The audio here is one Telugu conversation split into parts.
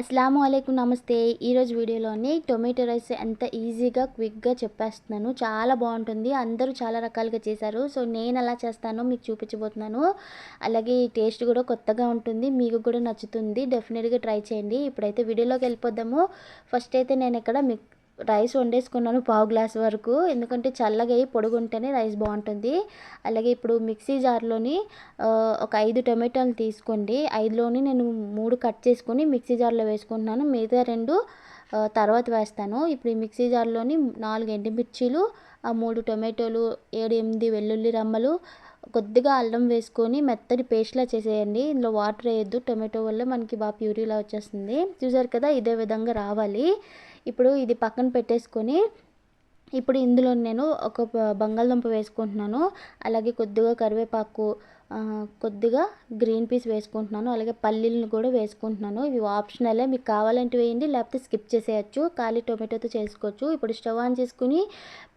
అస్సలం అయికం నమస్తే. ఈరోజు వీడియోలోని టొమాటో రైస్ ఎంత ఈజీగా క్విక్గా చెప్పేస్తున్నాను. చాలా బాగుంటుంది. అందరూ చాలా రకాలుగా చేశారు. సో నేను ఎలా చేస్తానో మీకు చూపించబోతున్నాను. అలాగే ఈ టేస్ట్ కూడా కొత్తగా ఉంటుంది. మీకు కూడా నచ్చుతుంది. డెఫినెట్గా ట్రై చేయండి. ఇప్పుడైతే వీడియోలోకి వెళ్ళిపోద్దాము ఫస్ట్ అయితే నేను ఇక్కడ మిక్ రైస్ వండేసుకున్నాను పావు గ్లాస్ వరకు. ఎందుకంటే చల్లగా పొడుగుంటేనే రైస్ బాగుంటుంది. అలాగే ఇప్పుడు మిక్సీ జార్లోని ఒక ఐదు టొమాటోలు తీసుకోండి. ఐదులోని నేను మూడు కట్ చేసుకొని మిక్సీ జార్లో వేసుకుంటున్నాను. మిగతా రెండు తర్వాత వేస్తాను. ఇప్పుడు ఈ మిక్సీ జార్లోని నాలుగు ఎండుమిర్చీలు ఆ మూడు టొమాటోలు ఏడు ఎనిమిది వెల్లుల్లి రమ్మలు కొద్దిగా అల్లం వేసుకొని మెత్తటి పేస్ట్లా చేసేయండి. ఇందులో వాటర్ వేయద్దు. టొమాటో వల్ల మనకి బాగా ప్యూరీలా వచ్చేస్తుంది. చూసారు కదా ఇదే విధంగా రావాలి. ఇప్పుడు ఇది పక్కన పెట్టేసుకొని ఇప్పుడు ఇందులో నేను ఒక బంగాళదుంప వేసుకుంటున్నాను. అలాగే కొద్దిగా కరివేపాకు కొద్దిగా గ్రీన్ పీస్ వేసుకుంటున్నాను. అలాగే పల్లీలను కూడా వేసుకుంటున్నాను. ఇవి ఆప్షనలే. మీకు కావాలంటే వేయండి లేకపోతే స్కిప్ చేసేయచ్చు. ఖాళీ టొమాటోతో చేసుకోవచ్చు. ఇప్పుడు స్టవ్ ఆన్ చేసుకుని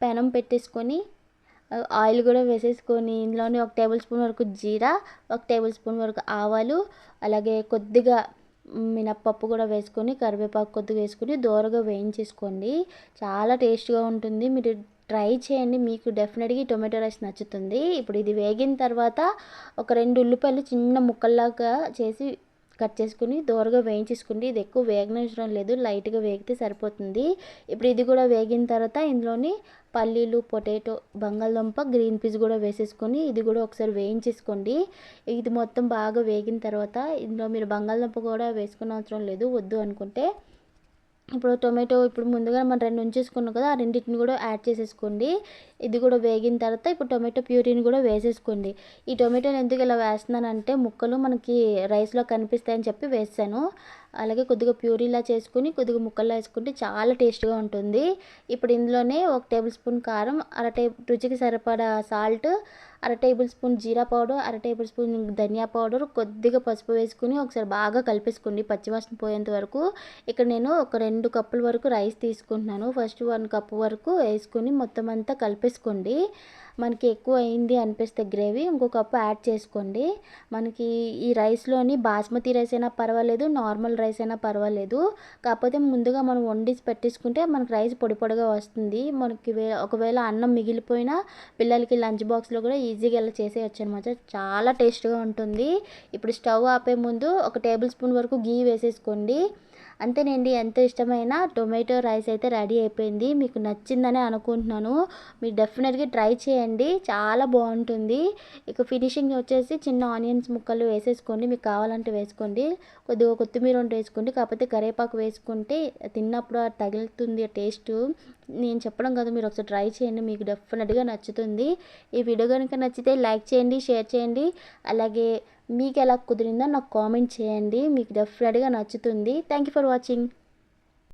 పెనం పెట్టేసుకొని ఆయిల్ కూడా వేసేసుకొని ఇందులోనే ఒక టేబుల్ స్పూన్ వరకు జీరా ఒక టేబుల్ స్పూన్ వరకు ఆవాలు అలాగే కొద్దిగా మినప్పప్పు కూడా వేసుకొని కరివేపాకు కొద్దిగా వేసుకొని దోరగా వేయించేసుకోండి. చాలా టేస్ట్గా ఉంటుంది. మీరు ట్రై చేయండి. మీకు డెఫినెట్గా టొమాటో రైస్ నచ్చుతుంది. ఇప్పుడు ఇది వేగిన తర్వాత ఒక రెండు ఉల్లిపాయలు చిన్న ముక్కల్లాగా చేసి కట్ చేసుకుని దూరగా వేయించేసుకోండి. ఇది ఎక్కువ వేగనవసరం లేదు. లైట్గా వేగితే సరిపోతుంది. ఇప్పుడు ఇది కూడా వేగిన తర్వాత ఇందులోని పల్లీలు పొటాటో బంగాళదుంప గ్రీన్ పీస్ కూడా వేసేసుకొని ఇది కూడా ఒకసారి వేయించేసుకోండి. ఇది మొత్తం బాగా వేగిన తర్వాత ఇందులో మీరు బంగాళదుంప కూడా వేసుకునే అవసరం లేదు. వద్దు అనుకుంటే ఇప్పుడు టొమాటో ఇప్పుడు ముందుగా మనం రెండు ఉంచేసుకున్నాం కదా ఆ రెండింటిని కూడా యాడ్ చేసేసుకోండి. ఇది కూడా వేగిన తర్వాత ఇప్పుడు టొమాటో ప్యూరీని కూడా వేసేసుకోండి. ఈ టొమాటోని ఎందుకు ఇలా వేస్తున్నానంటే ముక్కలు మనకి రైస్లో కనిపిస్తాయని చెప్పి వేసాను. అలాగే కొద్దిగా ప్యూరీలా చేసుకుని కొద్దిగా ముక్కల్లో వేసుకుంటే చాలా టేస్ట్గా ఉంటుంది. ఇప్పుడు ఇందులోనే ఒక టేబుల్ స్పూన్ కారం అర టే రుచికి సరిపడా సాల్ట్ అర టేబుల్ స్పూన్ జీరా పౌడర్ అర టేబుల్ స్పూన్ ధనియా పౌడర్ కొద్దిగా పసుపు వేసుకుని ఒకసారి బాగా కలిపేసుకోండి పచ్చివాసన పోయేంత వరకు. ఇక్కడ నేను ఒక రెండు కప్పుల వరకు రైస్ తీసుకుంటున్నాను. ఫస్ట్ వన్ కప్ వరకు వేసుకుని మొత్తం అంతా కలిపేసుకోండి. మనకి ఎక్కువ అయింది అనిపిస్తే గ్రేవీ ఇంకో కప్పు యాడ్ చేసుకోండి. మనకి ఈ రైస్లోని బాస్మతి రైస్ అయినా పర్వాలేదు నార్మల్ రైస్ అయినా పర్వాలేదు. కాకపోతే ముందుగా మనం వండిసి పెట్టేసుకుంటే మనకి రైస్ పొడి పొడిగా వస్తుంది. మనకి ఒకవేళ అన్నం మిగిలిపోయినా పిల్లలకి లంచ్ బాక్స్లో కూడా ఈజీగా ఇలా చేసేయచ్చు అనమాట చాలా టేస్ట్గా ఉంటుంది. ఇప్పుడు స్టవ్ ఆపే ముందు ఒక టేబుల్ స్పూన్ వరకు గీ వేసేసుకోండి. అంతేనండి ఎంత ఇష్టమైన టొమాటో రైస్ అయితే రెడీ అయిపోయింది. మీకు నచ్చిందని అనుకుంటున్నాను. మీరు డెఫినెట్గా ట్రై చేయండి. చాలా బాగుంటుంది. ఇక ఫినిషింగ్ వచ్చేసి చిన్న ఆనియన్స్ ముక్కలు వేసేసుకోండి. మీకు కావాలంటే వేసుకోండి. కొద్దిగా కొత్తిమీర ఉంటే వేసుకోండి. కాకపోతే కరివేపాకు వేసుకుంటే తిన్నప్పుడు తగులుతుంది టేస్ట్. నేను చెప్పడం కదా మీరు ఒకసారి ట్రై చేయండి. మీకు డెఫినెట్గా నచ్చుతుంది. ఈ వీడియో కనుక నచ్చితే లైక్ చేయండి షేర్ చేయండి. అలాగే మీకు ఎలా కుదిరిందో నాకు కామెంట్ చేయండి. మీకు డెఫినెట్గా నచ్చుతుంది. Thank you for watching